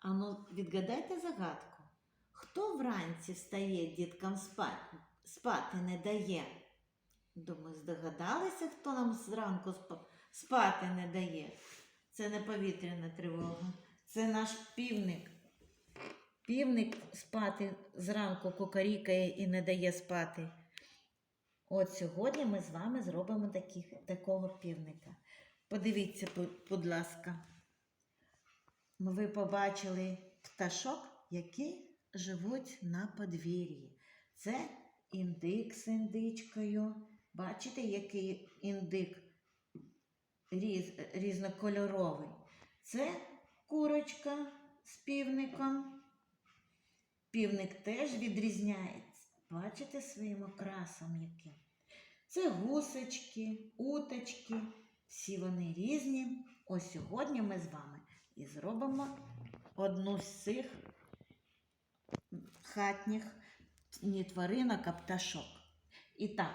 Ану, відгадайте загадку. Хто вранці встає діткам спати, спати не дає? Думаю, здогадалися, хто нам зранку спати не дає. Це не повітряна тривога, це наш півник. Півник спати зранку кукарікає і не дає спати. От сьогодні ми з вами зробимо таких, такого півника. Подивіться, будь ласка. Ви побачили пташок, які живуть на подвір'ї. Це індик з індичкою. Бачите, який індик різ, різнокольоровий. Це курочка з півником. Півник теж відрізняється. Бачите своїм окрасом яким. Це гусочки, уточки. Всі вони різні. Ось сьогодні ми з вами і зробимо одну з цих хатніх тваринок, а пташок. І так,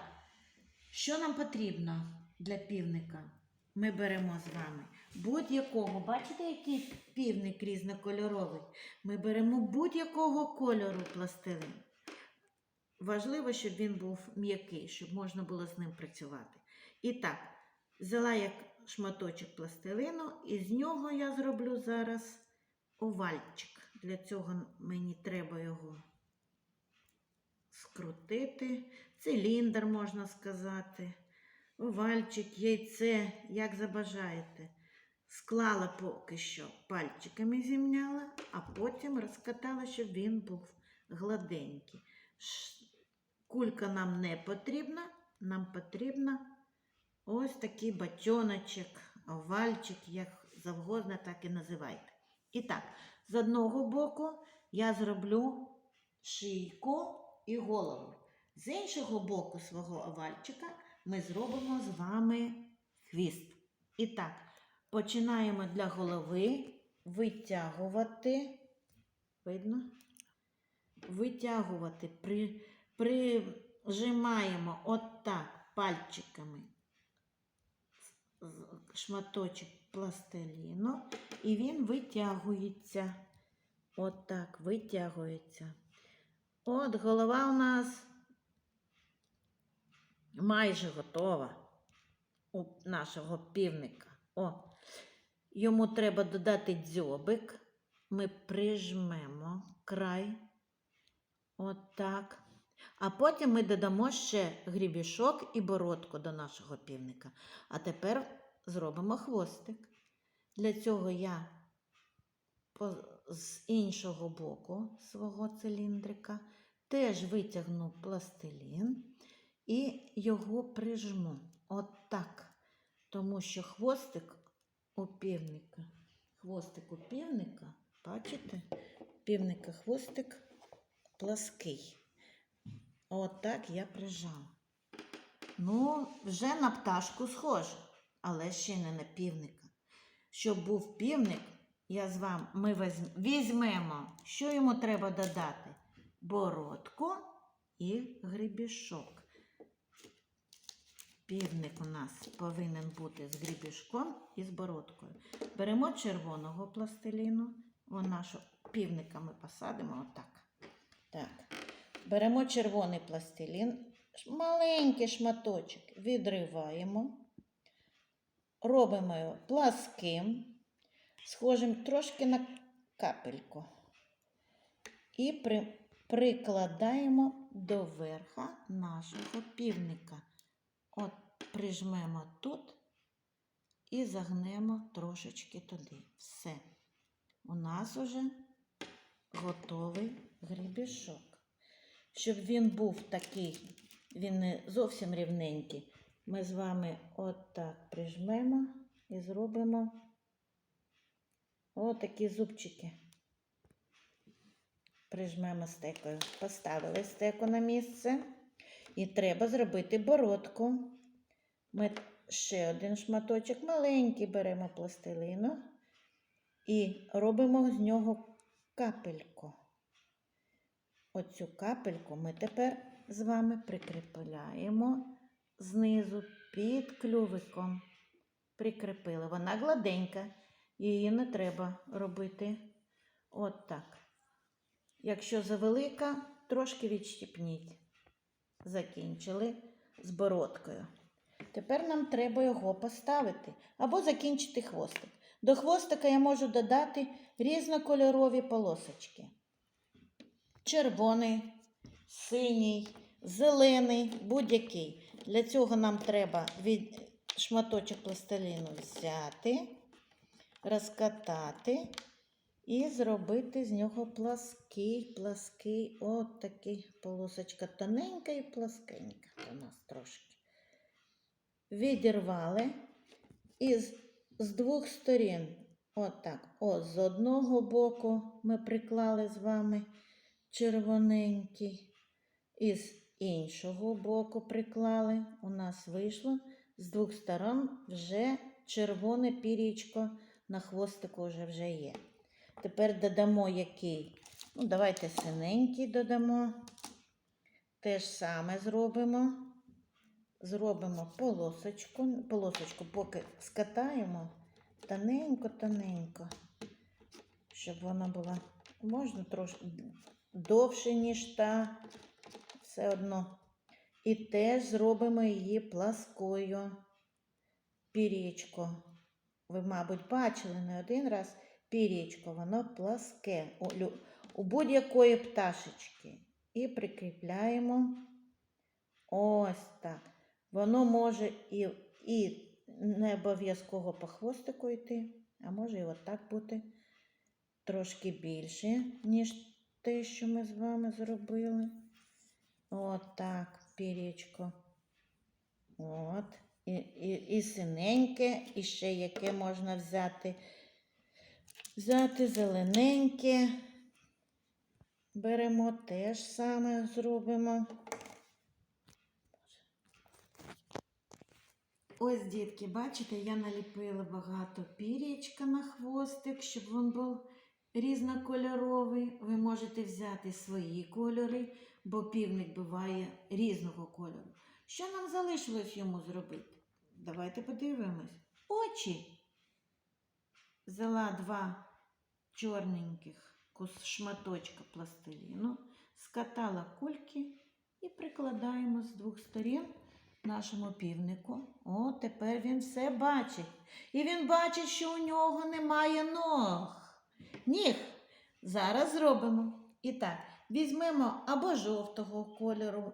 що нам потрібно для півника? Ми беремо з вами будь-якого, бачите, який півник різнокольоровий? Ми беремо будь-якого кольору пластилин. Важливо, щоб він був м'який, щоб можна було з ним працювати. І так, взяла я шматочок пластилину, і з нього я зроблю зараз овальчик. Для цього мені треба його скрутити. Циліндр, можна сказати. Овальчик, яйце, як забажаєте. Склала поки що пальчиками зімняла, а потім розкатала, щоб він був гладенький. Кулька нам не потрібна, нам потрібна ось такий батьоночок, овальчик, як завгодно, так і називайте. І так, з одного боку я зроблю шийку і голову. З іншого боку свого овальчика ми зробимо з вами хвіст. І так, починаємо для голови витягувати. Видно? Витягувати, при, прижимаємо отак пальчиками шматочок пластиліну, і він витягується. Отак витягується. От голова у нас майже готова у нашого півника. О, йому треба додати дзьобик. Ми прижмемо край. Отак. А потім ми додамо ще грібішок і бородку до нашого півника. А тепер зробимо хвостик. Для цього я з іншого боку свого циліндрика теж витягну пластилін і його прижму. Отак. Тому що хвостик у півника, хвостик у півника, бачите? Півника хвостик плаский. Отак я прижала. Ну, вже на пташку схоже, але ще не на півника. Щоб був півник, я з вами ми візь- візьмемо, що йому треба додати? Бородку і грибішок. Півник у нас повинен бути з грібішком і з бородкою. Беремо червоного пластиліну, вона що півника ми посадимо отак. Так. Беремо червоний пластилін, маленький шматочок відриваємо, робимо його пласким, схожим трошки на капельку. І при, прикладаємо до верха нашого півника. От прижмемо тут і загнемо трошечки туди. Все. У нас уже готовий грібішок. Щоб він був такий, він не зовсім рівненький, ми з вами отак прижмемо і зробимо отакі зубчики. Прижмемо стекою. Поставили стеку на місце. І треба зробити бородку. Ми ще один шматочок маленький беремо пластилину і робимо з нього капельку. Оцю капельку ми тепер з вами прикріпляємо знизу під клювиком. Прикріпили. Вона гладенька, її не треба робити От так. Якщо завелика, трошки відщипніть. Закінчили з бородкою. Тепер нам треба його поставити або закінчити хвостик. До хвостика я можу додати різнокольорові полосочки. Червоний, синій, зелений, будь-який. Для цього нам треба від шматочок пластиліну взяти, розкатати і зробити з нього плаский, плаский, от такий полосочка тоненька і пласкенька у нас трошки. Відірвали і з, двох сторін, отак, от з одного боку ми приклали з вами червоненький, і з іншого боку приклали. У нас вийшло з двох сторон вже червоне пірічко на хвостику вже вже є. Тепер додамо який. Ну, давайте синенький додамо. Те ж саме зробимо. Зробимо полосочку. Полосочку поки скатаємо тоненько-тоненько, щоб вона була, можна трошки довше, ніж та, все одно. І теж зробимо її пласкою. Пірічко. Ви, мабуть, бачили не один раз пірічко, воно пласке у, у будь-якої пташечки. І прикріпляємо ось так. Воно може і, і не обов'язково по хвостику йти, а може і отак бути трошки більше, ніж те, що ми з вами зробили. Отак, пірічко. От. І, і, і синеньке, і ще яке можна взяти. Взяти зелененьке. Беремо теж саме зробимо. Ось, дітки, бачите, я наліпила багато пірічка на хвостик, щоб він був різнокольоровий. Ви можете взяти свої кольори, бо півник буває різного кольору. Що нам залишилось йому зробити? Давайте подивимось. Очі. Взяла два чорненьких шматочка пластиліну, скатала кульки і прикладаємо з двох сторін нашому півнику. О, тепер він все бачить. І він бачить, що у нього немає ног. Ніг. Зараз зробимо. І так, візьмемо або жовтого кольору,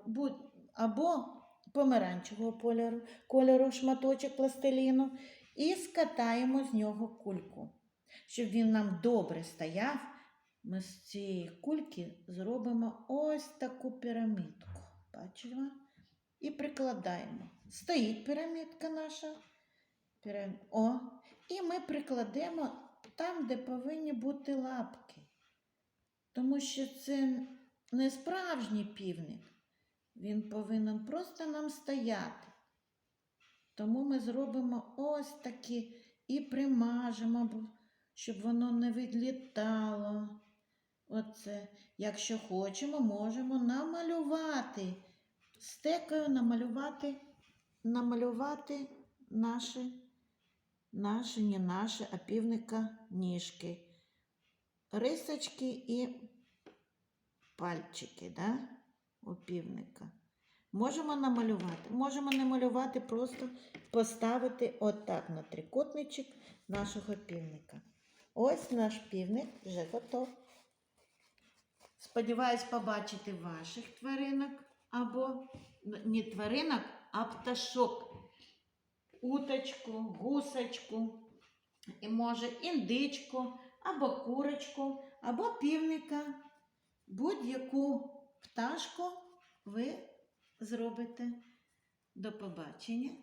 або помаранчевого кольору, шматочок пластиліну і скатаємо з нього кульку. Щоб він нам добре стояв, ми з цієї кульки зробимо ось таку пірамідку. Бачимо? І прикладаємо. Стоїть пірамідка наша. О, і ми прикладемо там, де повинні бути лапки. Тому що це не справжній півник. Він повинен просто нам стояти. Тому ми зробимо ось такі і примажемо, щоб воно не відлітало. Оце. Якщо хочемо, можемо намалювати. Стекою намалювати, намалювати наші, наші, не наші, а півника ніжки. Рисочки і пальчики, да? у півника. Можемо намалювати. Можемо не малювати, просто поставити отак на трикутничок нашого півника. Ось наш півник вже готов. Сподіваюсь побачити ваших тваринок або не тваринок, а пташок. Уточку, гусочку, і може індичку, або курочку, або півника. Будь-яку пташку ви зробите. До побачення.